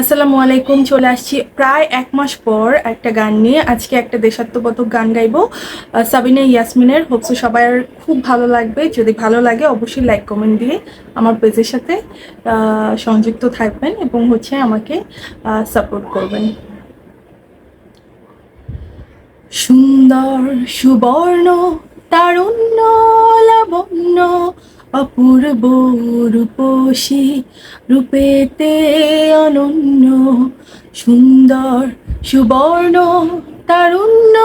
আসসালামু আলাইকুম, চলে আসছি প্রায় এক মাস পর একটা গান নিয়ে। আজকে একটা দেশাত্মবোধক গান গাইবো সাবিনা ইয়াসমিনের। হোপসো সবাই খুব ভালো লাগবে। যদি ভালো লাগে, অবশ্যই লাইক কমেন্ট দিয়ে আমার পেজের সাথে সংযুক্ত থাকবেন এবং হচ্ছে আমাকে সাপোর্ট করবেন। সুন্দর সুবর্ণ, তারুণ্য, লাবণ্য অপূর্ব রূপসী, রূপেতে অনন্য, সুন্দর, সুবর্ণ, তারুণ্য,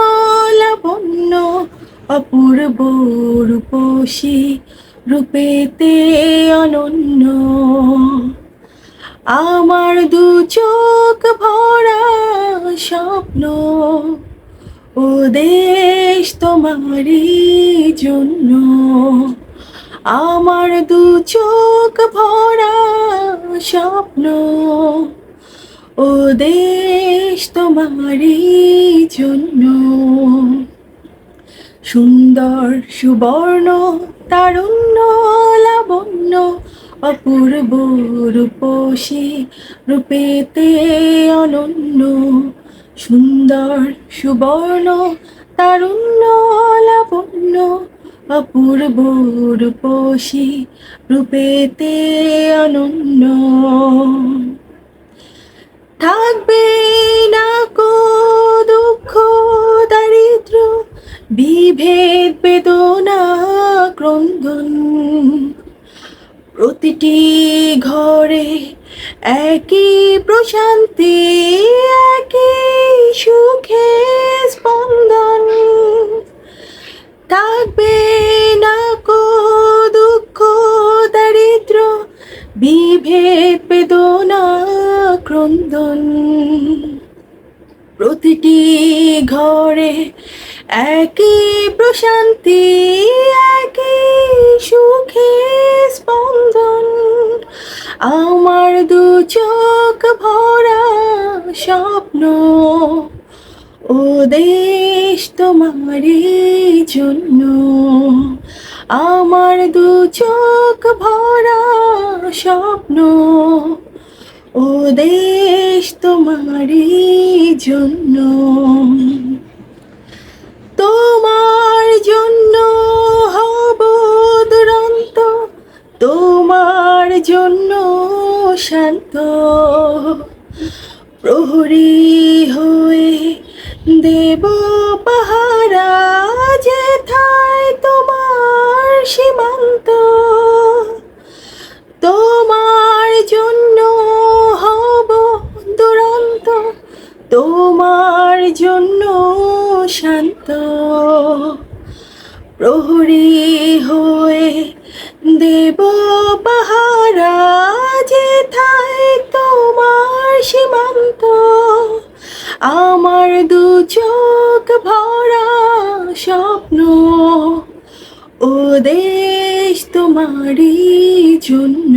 লাবণ্য, অপূর্ব রূপসী, রূপেতে অনন্য। আমার দু চোখ ভরা স্বপ্ন, ও দেশ তোমারই জন্য। আমার দু চোখ ভরা স্বপ্ন। ও দেশ তোমারই জন্য। সুন্দর সুবর্ণ তারুণ্য লাবণ্য অপূর্ব রূপসী রূপেতে অনন্য। সুন্দর সুবর্ণ তারুণ্য লাবণ্য অপূর্ব রূপসী রূপেতে অনন্য। থাকবে না কো দুঃখ, দারিদ্র, বিভেদ, বেদনা, ক্রন্দন। প্রতিটি ঘরে একই প্রশান্তি। প্রতিটি ঘরে একই প্রশান্তি, একই সুখে স্পন্দন। আমার দু চোখ ভরা স্বপ্ন, ও দেশ তোমারই জন্য। আমার দু চোখ ভরা স্বপ্ন ও দেশ তোমারই জন্য। তোমার জন্য হব দুরন্ত, তোমার জন্য শান্ত। প্রহরী হয়ে দেব পাহারা তোমার জন্য শান্ত, প্রহরী হয়ে দেব পাহারা যেথায় তোমার সীমান্ত। আমার দু চোখ ভরা স্বপ্ন, ও দেশ তোমারই জন্য।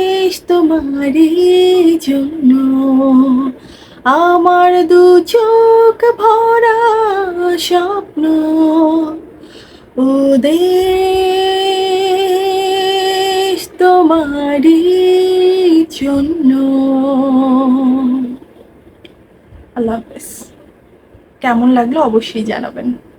তোমারই জন্য আমার দু চোখ ভরা স্বপ্ন। ও দেশ তোমারই জন্য। আল্লাহ হাফেজ। কেমন লাগল অবশ্যই জানাবেন।